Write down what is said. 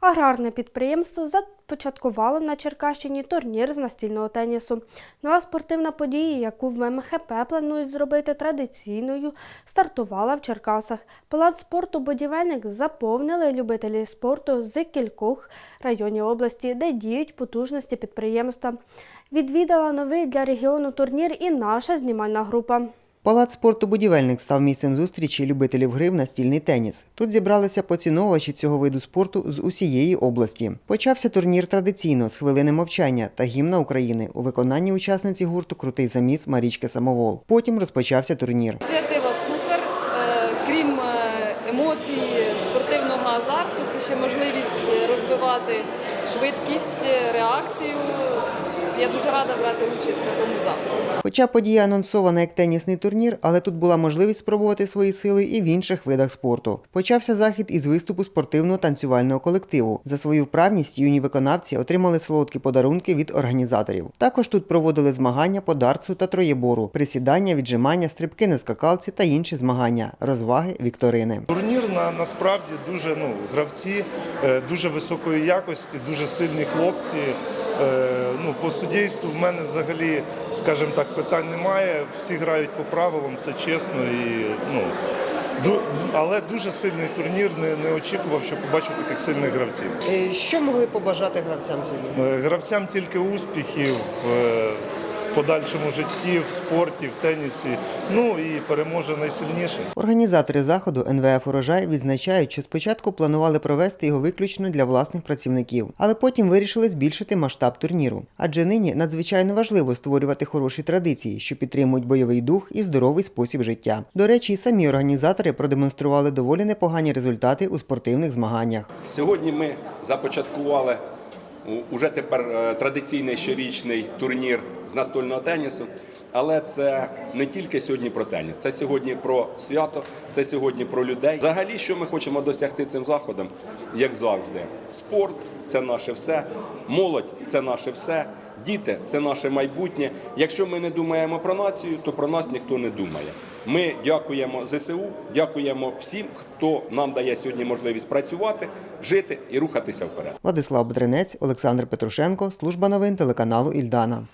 Аграрне підприємство започаткувало на Черкащині турнір з настільного тенісу. Нова спортивна подія, яку в ММХП планують зробити традиційною, стартувала в Черкасах. Палац спорту будівельник заповнили любителі спорту з кількох районів області, де діють потужності підприємства. Відвідала новий для регіону турнір і наша знімальна група. Палац спорту будівельник став місцем зустрічі любителів гри в настільний теніс. Тут зібралися поціновувачі цього виду спорту з усієї області. Почався турнір традиційно з хвилини мовчання та гімна України у виконанні учасниці гурту Крутий заміс Марічки Самовол. Потім розпочався турнір. Ініціатива супер. Е, Крім е, емоцій, спортивного азарту, це ще можливість розвивати швидкість, е, реакцію. Я дуже рада брати участь в такому заході. Хоча подія анонсована як тенісний турнір, але тут була можливість спробувати свої сили і в інших видах спорту. Почався захід із виступу спортивного танцювального колективу. За свою вправність юні виконавці отримали солодкі подарунки від організаторів. Також тут проводили змагання по дартсу та троєбору, присідання, віджимання, стрибки на скакалці та інші змагання, розваги, вікторини. Турнір на, насправді дуже ну, гравці е, дуже високої якості, дуже сильні хлопці. Е, ну, по суддівству в мене взагалі, скажімо так, питань немає. Всі грають по правилам, все чесно і ну. ду- але дуже сильний турнір. Не, не очікував, що побачу таких сильних гравців. Що могли побажати гравцям сьогодні? Е, Гравцям тільки успіхів е, в подальшому житті, в спорті, в тенісі. Ну і переможе найсильніший. Організатори заходу НВФ Урожай відзначають, що спочатку планували провести його виключно для власних працівників, але потім вирішили збільшити масштаб турніру. Адже нині надзвичайно важливо створювати хороші традиції, що підтримують бойовий дух і здоровий спосіб життя. До речі, і самі організатори продемонстрували доволі непогані результати у спортивних змаганнях. Сьогодні ми започаткували уже тепер е, традиційний щорічний турнір з настольного тенісу. Але це не тільки сьогодні про теніс, це сьогодні про свято, це сьогодні про людей. Взагалі, що ми хочемо досягти цим заходом, як завжди, спорт це наше все, молодь це наше все, діти це наше майбутнє. Якщо ми не думаємо про націю, то про нас ніхто не думає. Ми дякуємо ЗСУ, дякуємо всім, хто нам дає сьогодні можливість працювати, жити і рухатися вперед. Владислав Бедренець, Олександр Петрушенко, служба новин телеканалу Ільдана.